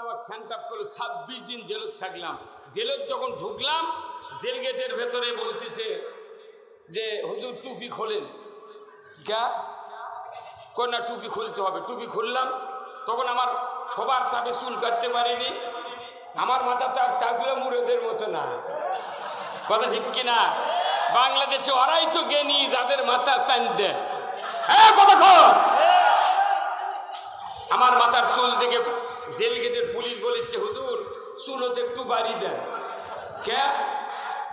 আমার ফ্যান টাপ করল, ছাব্বিশ দিন জেলত থাকলাম। জেলত যখন ঢুকলাম, জেল গেটের ভেতরে বলতেছে যে, হুজুর, টুপি খোলেন। কই না, টুপি খুলতে হবে। টুপি খুললাম। তখন আমার সবার চাপে চুল কাটতে পারিনি। আমার মাথা তো আর টাকলে মুরেদের মতো না। কথা ঠিক কিনা? বাংলাদেশে ওরাই তো জ্ঞানী, যাদের মাথা হ্যাঁ আমার মাথার চুল দেখে জেল গেটের পুলিশ বলেছে, হুজুর চুলতে একটু বাড়ি দেন। কে?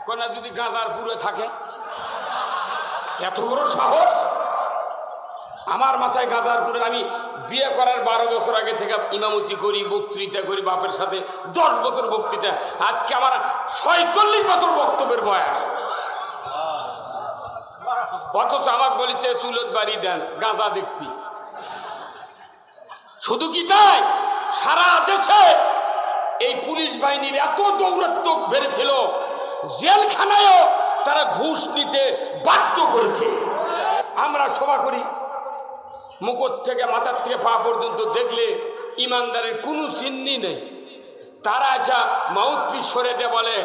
কোনা যদি গাঁদার পুরে থাকে। এত বড় সাহস? আমার মাথায় গাঁদার পুরে আমি বিয়ে করার বারো বছর আগে থেকে ইমামতি করি, বক্তৃতা করি, বাপের সাথে দশ বছর বক্তৃতা। আজকে আমার ছয়চল্লিশ বছর বক্তব্যের বয়স। অথচ আমাকে বলেছে চুলত বাড়ি দেন গাঁদা দেখবি। শুধু কি তাই? সারা দেশে এই পুলিশ বাহিনীর এত দৌরত্ব বেড়েছিল, জেলখানায়ও তারা ঘুষ নিতে বাধ্য করেছে। আমরা সভা করি, মুকুট থেকে মাথার থেকে পা পর্যন্ত দেখলে ইমানদারের কোনো চিহ্নি নেই। তারা আসা মাউথপিস সরে দে বলে,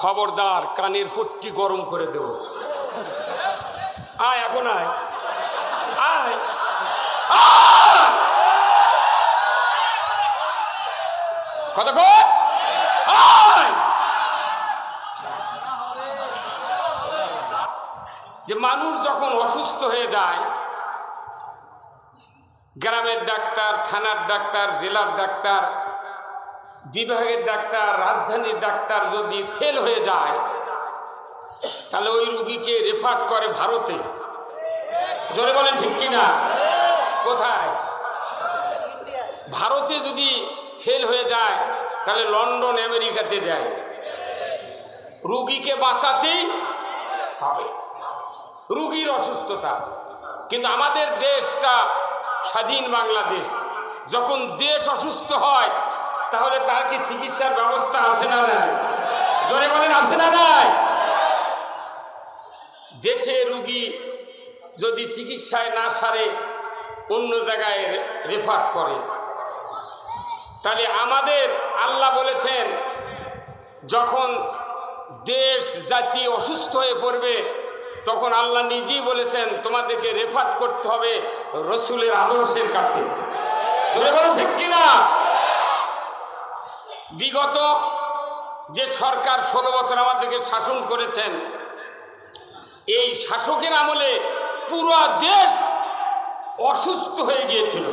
খবরদার, কানের পট্টি গরম করে দেব। আয়, এখন আয়। আয় আয়! কতক্ষণ যে মানুষ যখন অসুস্থ হয়ে যায়, গ্রামের ডাক্তার, থানার ডাক্তার, জেলার ডাক্তার, বিভাগের ডাক্তার, রাজধানীর ডাক্তার যদি ফেল হয়ে যায়, তাহলে ওই রুগীকে রেফার করে ভারতে। জোরে বলেন ঠিক কিনা? কোথায়? ভারতে যদি ফেল হয়ে যায়, তাহলে লন্ডন, আমেরিকাতে যায়। রুগীকে বাঁচাতেই হবে। রুগীর অসুস্থতা। কিন্তু আমাদের দেশটা স্বাধীন বাংলাদেশ। যখন দেশ অসুস্থ হয়, তাহলে তার কি চিকিৎসার ব্যবস্থা আছে না নাই? জোরে বলেন, আছে না নাই? দেশে রুগী যদি চিকিৎসায় না সারে, অন্য জায়গায় রেফার করে। তাহলে আমাদের আল্লাহ বলেছেন, যখন দেশ, জাতি অসুস্থ হয়ে পড়বে, তখন আল্লাহ নিজেই বলেছেন, তোমাদেরকে রেফার করতে হবে রসুলের আদর্শের কাছে। কিনা? বিগত যে সরকার ষোলো বছর আমাদেরকে শাসন করেছেন, এই শাসকের আমলে পুরো দেশ অসুস্থ হয়ে গিয়েছিল।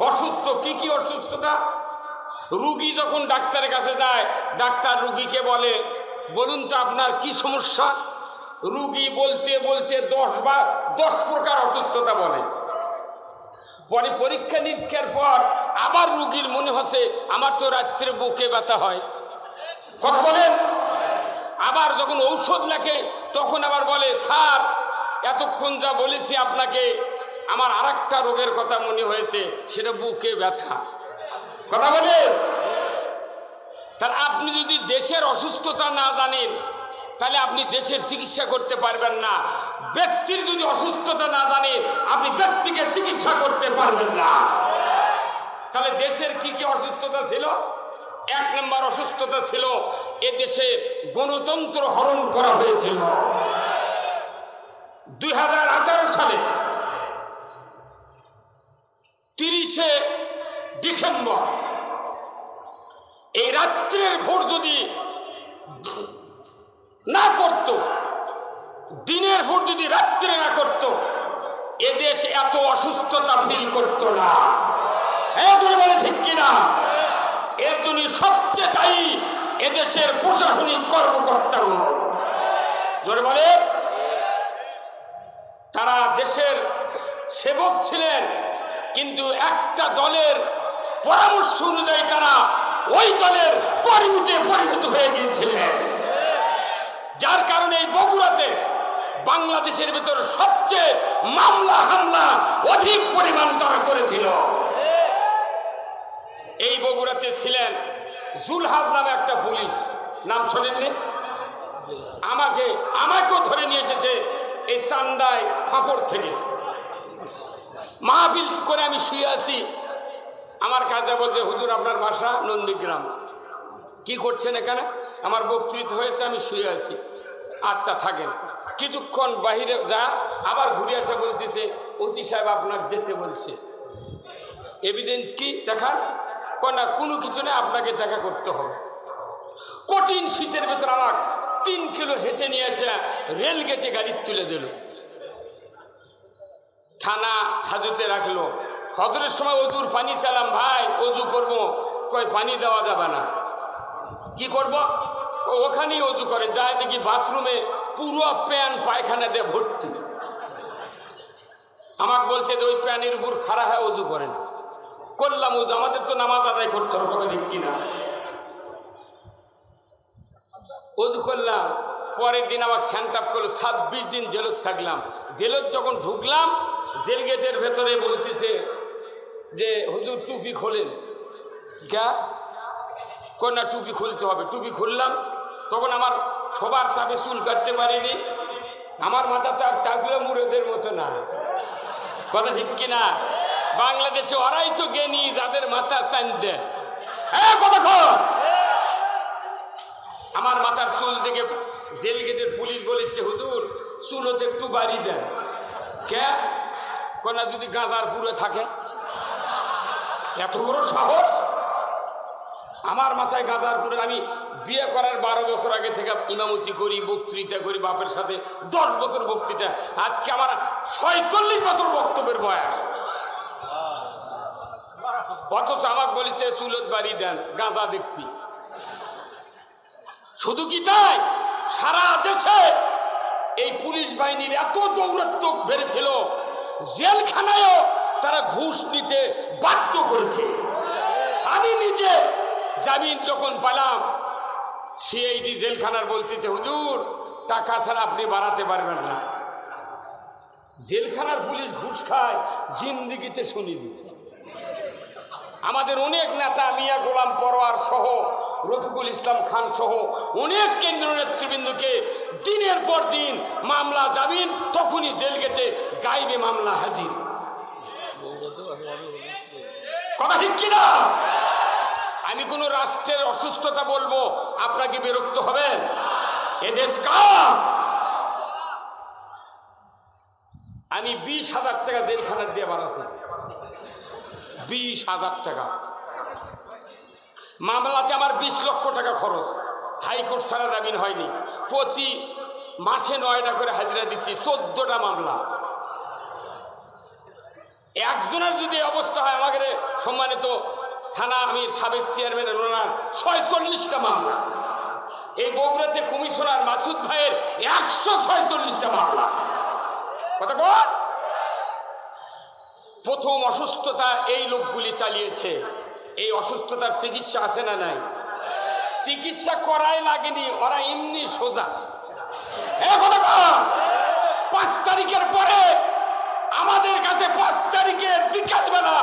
অসুস্থ? কি কি অসুস্থতা? রুগী যখন ডাক্তারের কাছে যায়, ডাক্তার রুগীকে বলে, বলুন তো আপনার কি সমস্যা? রুগী বলতে বলতে দশ বা দশ প্রকার অসুস্থতা বলে। পরে পরীক্ষা নিরীক্ষার পর আবার রুগীর মনে হচ্ছে, আমার তো রাত্রে বুকে ব্যথা হয়। কথা বলেন। আবার যখন ঔষধ লেখে তখন আবার বলে, স্যার, এতক্ষণ যা বলেছি আপনাকে আমার আর একটা রোগের কথা মনে হয়েছে, সেটা বুকে ব্যথা। কথা বলেন? তার আপনি যদি দেশের অসুস্থতা না জানেন, তাহলে আপনি দেশের চিকিৎসা করতে পারবেন না। ব্যক্তির যদি অসুস্থতা না জানেন আপনি ব্যক্তিকে চিকিৎসা করতে পারবেন না। তাহলে দেশের কি কি অসুস্থতা ছিল? এক নম্বর অসুস্থতা ছিল, এ দেশে গণতন্ত্র হরণ করা হয়েছিল। দুই হাজার আঠারো সালে তিরিশে ডিসেম্বর। এই রাত্রের ভোর যদি না করত, দিনের ভোর যদি রাত্রে না করত এদেশ এত অসুস্থতা ফিল করত না। এগুলো বলে ঠিক কিনা? এর জন্য সবচেয়ে দায়ী এদেশের প্রশাসনিক কর্মকর্তা জোরে বলে। তারা দেশের সেবক ছিলেন কিন্তু একটা দলের পরামর্শ অনুযায়ী তারা ওই দলের কর্মীতে পরিণত হয়ে গিয়েছিলেন যার কারণে এই বগুড়াতে বাংলাদেশের ভেতর সবচেয়ে মামলা হামলা অধিক পরিমাণ তারা করেছিল। এই বগুড়াতে ছিলেন জুলহাজ নামে একটা পুলিশ। নাম শোনেননি? আমাকে, আমাকেও ধরে নিয়ে এসেছে এই চান্দায় ফাঁপড় থেকে। মাহফিল করে আমি শুয়ে আছি। আমার কাজে বলছে, হুজুর, আপনার বাসা নন্দীগ্রাম। কি করছেন এখানে? আমার বক্তৃতা হয়েছে, আমি শুয়ে আছি। আচ্ছা থাকেন। কিছুক্ষণ বাহিরে যা, আবার ঘুরে আসে বলতেছে অতি সাহেব আপনাকে যেতে বলছে। এভিডেন্স কি দেখার? না, কোনো কিছু নেই, আপনাকে দেখা করতে হবে। কঠিন শীতের ভেতর আমার তিন কিলো হেঁটে নিয়ে এসে রেল গেটে গাড়ি তুলে দিল। থানা হাজতে রাখল। হজরের সময় অজুর পানি চালাম, ভাই, অজু করব। কয় পানি দেওয়া যাবে না। কি করব? ওখানেই অজু করেন, যায় দেখি বাথরুমে পুরো প্যান পায়খানা দিয়ে ভর্তি। আমাকে বলছে যে, ওই প্যানের উপর খাড়া হয় অজু করেন। করলাম অজু, আমাদের তো নামাজ আদায় করতে হবে কথা ঠিক কিনা অজু করলাম, পরের দিন আমাকে স্যান্ট আপ করল, ছাব্বিশ দিন জেলত থাকলাম। জেলত যখন ঢুকলাম জেল গেটের ভেতরে বলতেছে যে, হুজুর, টুপি খোলেন। ক্যা? কন্যা টুপি খুলতে হবে। টুপি খুললাম। তখন আমার সবার চাপে চুল কাটতে পারিনি। আমার মাথা তো আর টাকলে মুরেদের মতো না। কথা ঠিক কিনা? বাংলাদেশে ওরাই তো জ্ঞানী, যাদের মাথা কতক্ষণ আমার মাথার চুল দেখে জেল গেটের পুলিশ বলেছে, হুজুর, চুল হতে একটু বাড়ি দেন। কে কোনা যদি গাঁদার পুরে থাকে, এত বড় সাহস? আমার মাথায় গাঁদার পুরে আমি বিয়ে করার বারো বছর আগে থেকে ইমামতি করি, বক্তৃতা করি, বাপের সাথে দশ বছর বক্তৃতা। আজকে আমার ছয়চল্লিশ বছর বক্তব্যের বয়স। অথচ আমাকে বলেছে চুলত বাড়ি দেন গাঁদা দেখবি। শুধু কি তাই? সারা দেশে এই পুলিশ বাহিনীর এত দৌরত্ব বেড়েছিল জেলখানায়ও তারা ঘুষ নিতে বাধ্য করেছে। আমি নিজে জামিন যখন পালাম, সিআইডি জেলখানার বলতেছে, হুজুর, টাকা ছাড়া আপনি বাড়াতে পারবেন না। জেলখানার পুলিশ ঘুষ খায়, জিন্দিগিতে শুনিনি আমাদের অনেক নেতা মিয়া রফিকুল ইসলাম খান সহ অনেক কেন্দ্রীয় নেতৃবৃন্দকে দিনের পর দিন মামলা জামিন, তখনই জেল গেটে গাইবে মামলা হাজির। কথা ঠিক কিনা আমি কোনো রাষ্ট্রের অসুস্থতা বলব, আপনাকে বিরক্ত হবেন এদেশ আমি বিশ হাজার টাকা জেলখানার দিয়ে বাড়াছি বিশ হাজার টাকা। মামলাতে আমার বিশ লক্ষ টাকা খরচ। হাইকোর্ট ছাড়া জামিন হয়নি। প্রতি মাসে নয়টা করে হাজিরা দিচ্ছি, চোদ্দটা মামলা। একজনের যদি অবস্থা হয় আমাদের সম্মানিত থানা আমি সাবেক চেয়ারম্যান ওনার ছয়চল্লিশটা মামলা। এই বগুড়াতে কমিশনার মাসুদ ভাইয়ের একশো ছয়চল্লিশটা মামলা। কথা প্রথম অসুস্থতা এই লোকগুলি চালিয়েছে। এই অসুস্থতার চিকিৎসা আছে না নাই? চিকিৎসা করাই লাগেনি, ওরা এমনি সোজা। পাঁচ তারিখের পরে আমাদের কাছে পাঁচ তারিখের বিকালবেলা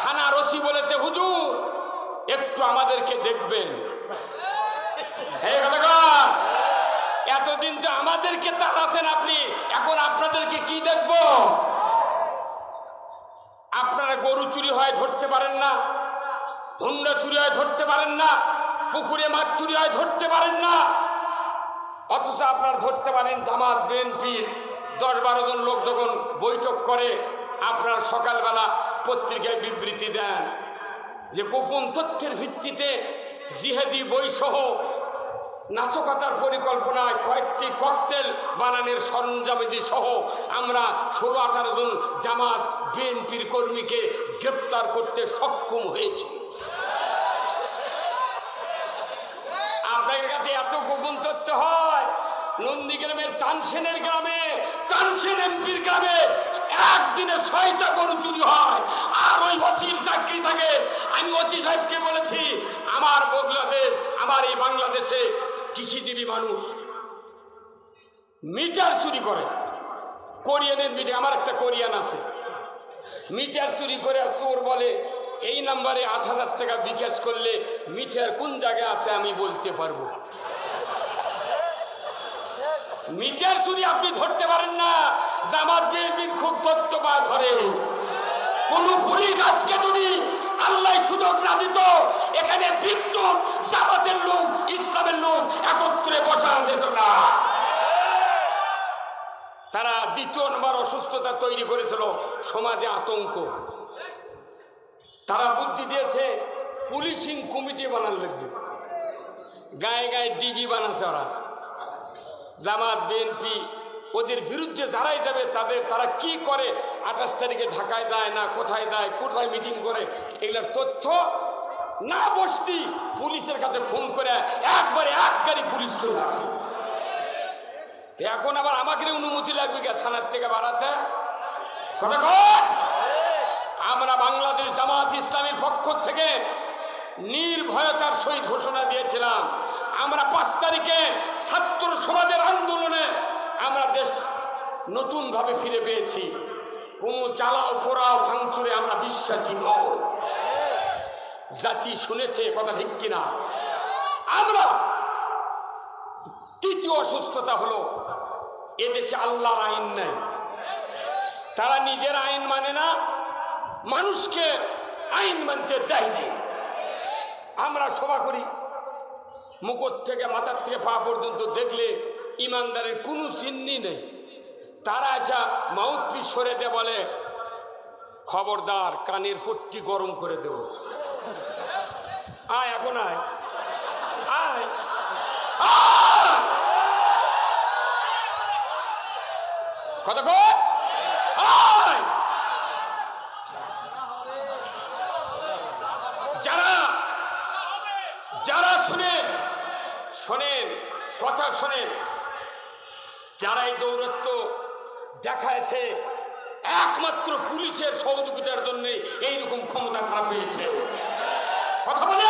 থানার ওসি বলেছে, হুজুর, একটু আমাদেরকে দেখবেন। এতদিন তো আমাদেরকে তাড়াছেন আপনি, এখন আপনাদেরকে কি দেখব? আপনারা গরু চুরি হয় ধরতে পারেন না। হুন্ডা চুরি হয় ধরতে পারেন না, পুকুরে মাছ চুরি হয় ধরতে পারেন না। অথচ আপনারা ধরতে পারেন জামাত বিএনপির দশ বারো জন লোক যখন বৈঠক করে, আপনার সকালবেলা পত্রিকায় বিবৃতি দেন যে গোপন তথ্যের ভিত্তিতে জিহাদি বইসহ নাশকতার পরিকল্পনায় কয়েকটি ককটেল বানানোর সরঞ্জামিদি সহ আমরা ষোলো আঠারো জন জামাত, বিএনপির কর্মীকে গ্রেপ্তার করতে সক্ষম হয়েছি আপনাদের কাছে এত তথ্য হয়। নন্দীগ্রামের তানসেনের গ্রামে তানসেন এমপির গ্রামে একদিনে ছয়টা গরু চুরি হয়। আর ওই ওসির চাকরি থাকে। আমি ওসি সাহেবকে বলেছি, আমার বগলাদেশ আমার এই বাংলাদেশে কৃষিজীবী মানুষ মিটার চুরি করে। কোরিয়ানের মিটার, আমার একটা কোরিয়ান আছে। মিটার চুরি করে চোর বলে, এই নাম্বারে আট হাজার টাকা বিকাশ করলে মিটার কোন জায়গায় আছে আমি বলতে পারব? মিটার চুরি আপনি ধরতে পারেন না, জামাত বিএনপির খুব তত্ত্ব পা ধরে। কোন পুলিশ আজকে যদি আল্লাহ সুযোগ না দিত, এখানে বিজ্ঞন জামাতের লোক, ইসলামের লোক একত্রে বসানো যেত না। তারা দ্বিতীয় নম্বর অসুস্থতা তৈরি করেছিল, সমাজে আতঙ্ক। তারা বুদ্ধি দিয়েছে, পুলিশিং কমিটি বানান লাগবে। গায়ে গায়ে ডিবি বানাচ্ছে ওরা। জামাত, বিএনপি, ওদের বিরুদ্ধে যারাই যাবে, তাদের তারা কি করে? আঠাশ তারিখে ঢাকায় দেয় না, কোথায় দেয়, কোথায় মিটিং করে? এগুলোর তথ্য না বসতি পুলিশের কাছে ফোন করে একবারে এক গাড়ি পুলিশ চলে আসে। এখন আবার আমাকে অনুমতি লাগবে কে? থানার থেকে বাড়াতে? আমরা বাংলাদেশ জামাত ইসলামের পক্ষ থেকে নির্ভয়তার সহিত ঘোষণা দিয়েছিলাম। আমরা পাঁচ তারিখে ছাত্র সমাজের আন্দোলনে আমরা দেশ নতুনভাবে ফিরে পেয়েছি। কোনো জ্বালাও পোড়াও ভাঙচুরে আমরা বিশ্বাসী নই জাতি শুনেছে কথা ঠিক কিনা? আমরা তৃতীয় অসুস্থতা হলো এদেশে আল্লাহর আইন নেই। তারা নিজের আইন মানে না, মানুষকে আইন মানতে দেয়নি। আমরা সভা করি। মুখর থেকে মাথার থেকে পা পর্যন্ত দেখলে ইমানদারের কোনো চিহ্নি নেই। তারা আসা মাউথপিস সরে দে বলে, খবরদার, কানের পট্টি গরম করে দেব। আয়, এখন আয়। আয়। আয়! কথা কয় আয় যারা যারা শুনেন, শোনেন, কথা শোনেন। যারা এই দৌরত্ব দেখায়ছে একমাত্র পুলিশের সহযোগিতার জন্য এইরকম ক্ষমতা তারা পেয়েছে। কথা বলে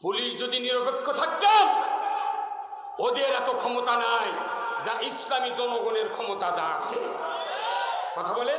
পুলিশ যদি নিরপেক্ষ থাকতেন ওদের এত ক্ষমতা নাই যা ইসলামী জনগণের ক্ষমতা যা আছে। কথা বলে